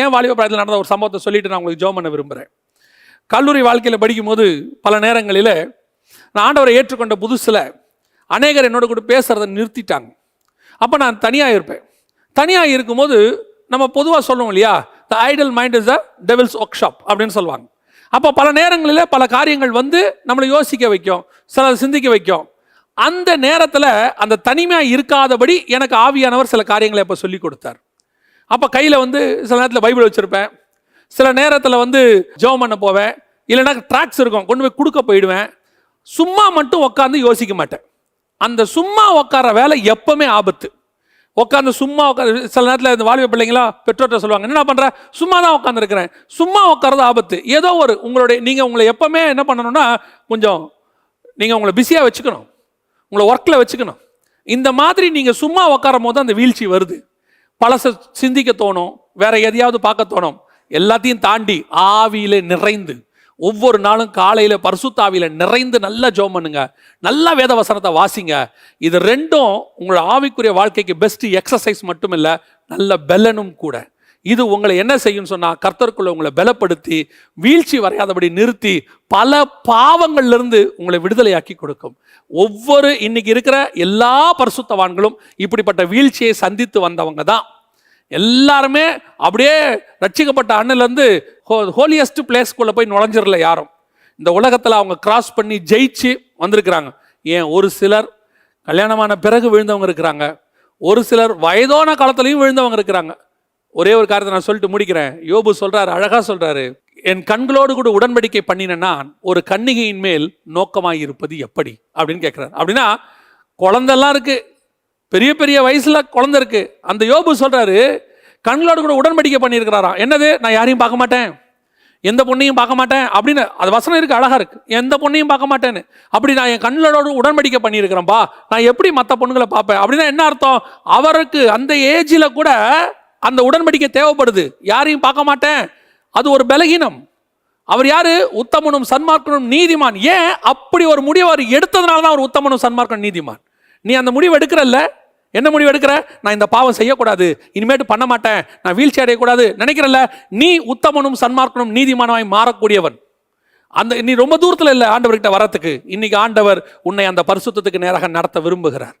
ஏன் வாலிப பிராயத்தில் நடந்த ஒரு சம்பவத்தை சொல்லிட்டு நான் உங்களுக்கு ஜோம் பண்ண விரும்புகிறேன் கல்லூரி வாழ்க்கையில் படிக்கும்போது பல நேரங்களில் நான் ஆண்டவரை ஏற்றுக்கொண்ட புதுசில் அநேகர் என்னோட கூட பேசுகிறத நிறுத்திட்டாங்க. அப்போ நான் தனியாக இருப்பேன். தனியாக இருக்கும்போது நம்ம பொதுவாக சொல்லுவோம் இல்லையா the idle mind is the devil's workshop அப்படின்னு சொல்லுவாங்க. அப்போ பல நேரங்களில் பல காரியங்கள் வந்து நம்மளை யோசிக்க வைக்கும் சில சிந்திக்க வைக்கும். அந்த நேரத்தில் அந்த தனிமையாக இருக்காதபடி எனக்கு ஆவியானவர் சில காரியங்களை அப்போ சொல்லி கொடுத்தார். அப்போ கையில் வந்து சில நேரத்தில் பைபிள் வச்சுருப்பேன். சில நேரத்தில் வந்து ஜெபம் பண்ண போவேன். இல்லைன்னா ட்ராக்ஸ் இருக்கும். கொண்டு போய் கொடுக்க போயிடுவேன். சும்மா மட்டும் உட்காந்து யோசிக்க மாட்டேன். அந்த சும்மா உட்கார வேலை எப்பவுமே ஆபத்து. உட்காந்து சும்மா உட்காந்து சில நேரத்தில் இந்த வாலிப பிள்ளைங்களா பெற்றோர்கிட்ட சொல்லுவாங்க என்ன பண்ணுற சும்மா தான் உட்காந்துருக்கிறேன் சும்மா உட்காரது ஆபத்து. ஏதோ ஒரு உங்களுடைய நீங்கள் உங்களை எப்பவுமே என்ன பண்ணணும்னா கொஞ்சம் நீங்கள் உங்களை பிஸியாக வச்சுக்கணும். உங்களை ஒர்க்கில் வச்சுக்கணும். இந்த மாதிரி நீங்கள் சும்மா உட்காரும் போது அந்த வீழ்ச்சி வருது. பழச சிந்திக்க தோணும் வேற எதையாவது பார்க்க தோணும். எல்லாத்தையும் தாண்டி ஆவியில நிறைந்து ஒவ்வொரு நாளும் காலையில பரிசுத்தாவியில நிறைந்து நல்லா ஜோம் பண்ணுங்க. நல்லா வேத வசனத்தை வாசிங்க. இது ரெண்டும் உங்களோட ஆவிக்குரிய வாழ்க்கைக்கு பெஸ்ட் எக்ஸசைஸ் மட்டும் இல்லை நல்ல பெலனும் கூட. இது உங்களை என்ன செய்யும் சொன்னா கர்த்தருக்குள்ள உங்களை பலப்படுத்தி வீழ்ச்சி வரையாதபடி நிறுத்தி பல பாவங்கள்லேருந்து உங்களை விடுதலையாக்கி கொடுக்கும். ஒவ்வொரு இன்னைக்கு இருக்கிற எல்லா பரிசுத்தவான்களும் இப்படிப்பட்ட வீழ்ச்சியை சந்தித்து வந்தவங்க தான். எல்லாருமே அப்படியே ரட்சிக்கப்பட்ட அண்ணிலேருந்து ஹோ ஹோலியஸ்ட் பிளேஸ்க்குள்ளே போய் நுழைஞ்சிடல யாரும். இந்த உலகத்தில் அவங்க கிராஸ் பண்ணி ஜெயிச்சு வந்திருக்கிறாங்க. ஏன்? ஒரு சிலர் கல்யாணமான பிறகு விழுந்தவங்க இருக்கிறாங்க. ஒரு சிலர் வயதான காலத்துலையும் விழுந்தவங்க இருக்கிறாங்க. ஒரே ஒரு காரியத்தை நான் சொல்லிட்டு முடிக்கிறேன். யோபு சொல்கிறார் அழகாக சொல்கிறாரு என் கண்களோடு கூட உடன்படிக்கை பண்ணின நான் ஒரு கன்னிகையின் மேல் நோக்கமாக இருப்பது எப்படி? அப்படின்னு கேட்குறாரு அப்படின்னா குழந்தெல்லாம் இருக்குது பெரிய பெரிய வயசில் குழந்த இருக்கு. அந்த யோபு சொல்கிறாரு கண்களோடு கூட உடன்படிக்கை பண்ணியிருக்கிறாராம் என்னது? நான் யாரையும் பார்க்க மாட்டேன். எந்த பொண்ணையும் பார்க்க மாட்டேன். அப்படின்னு அது வசனம் இருக்குது அழகாக இருக்குது எந்த பொண்ணையும் பார்க்க மாட்டேன்னு. அப்படி நான் என் கண்களோடு உடன்படிக்கை பண்ணியிருக்கிறேன்ப்பா நான் எப்படி மற்ற பொண்ணுங்களை பார்ப்பேன்? அப்படின்னா என்ன அர்த்தம்? அவருக்கு அந்த ஏஜில் கூட அந்த உடன்படிக்கை தேவைப்படுது. யாரையும் பார்க்க மாட்டேன். அது ஒரு பலகீனம். அவர் யாரு? உத்தமனும் சன்மார்க்கனும் நீதிமான். ஏன்? அப்படி ஒரு முடிவு அவர் எடுத்ததுனால தான் அவர் உத்தமனும் சன்மார்க்கனும் நீதிமான். நீ அந்த முடிவு எடுக்கிறல்ல. என்ன முடிவு எடுக்கிற? நான் இந்த பாவம் செய்யக்கூடாது. இனிமேட்டு பண்ண மாட்டேன். நான் வீழ்ச்சி அடையக்கூடாது. நினைக்கிறல்ல நீ உத்தமனும் சன்மார்க்கனும் நீதிமானவாய் மாறக்கூடியவன். அந்த நீ ரொம்ப தூரத்தில் இல்லை ஆண்டவர்கிட்ட வரத்துக்கு. இன்னைக்கு ஆண்டவர் உன்னை அந்த பரிசுத்தத்துக்கு நேராக நடத்த விரும்புகிறார்.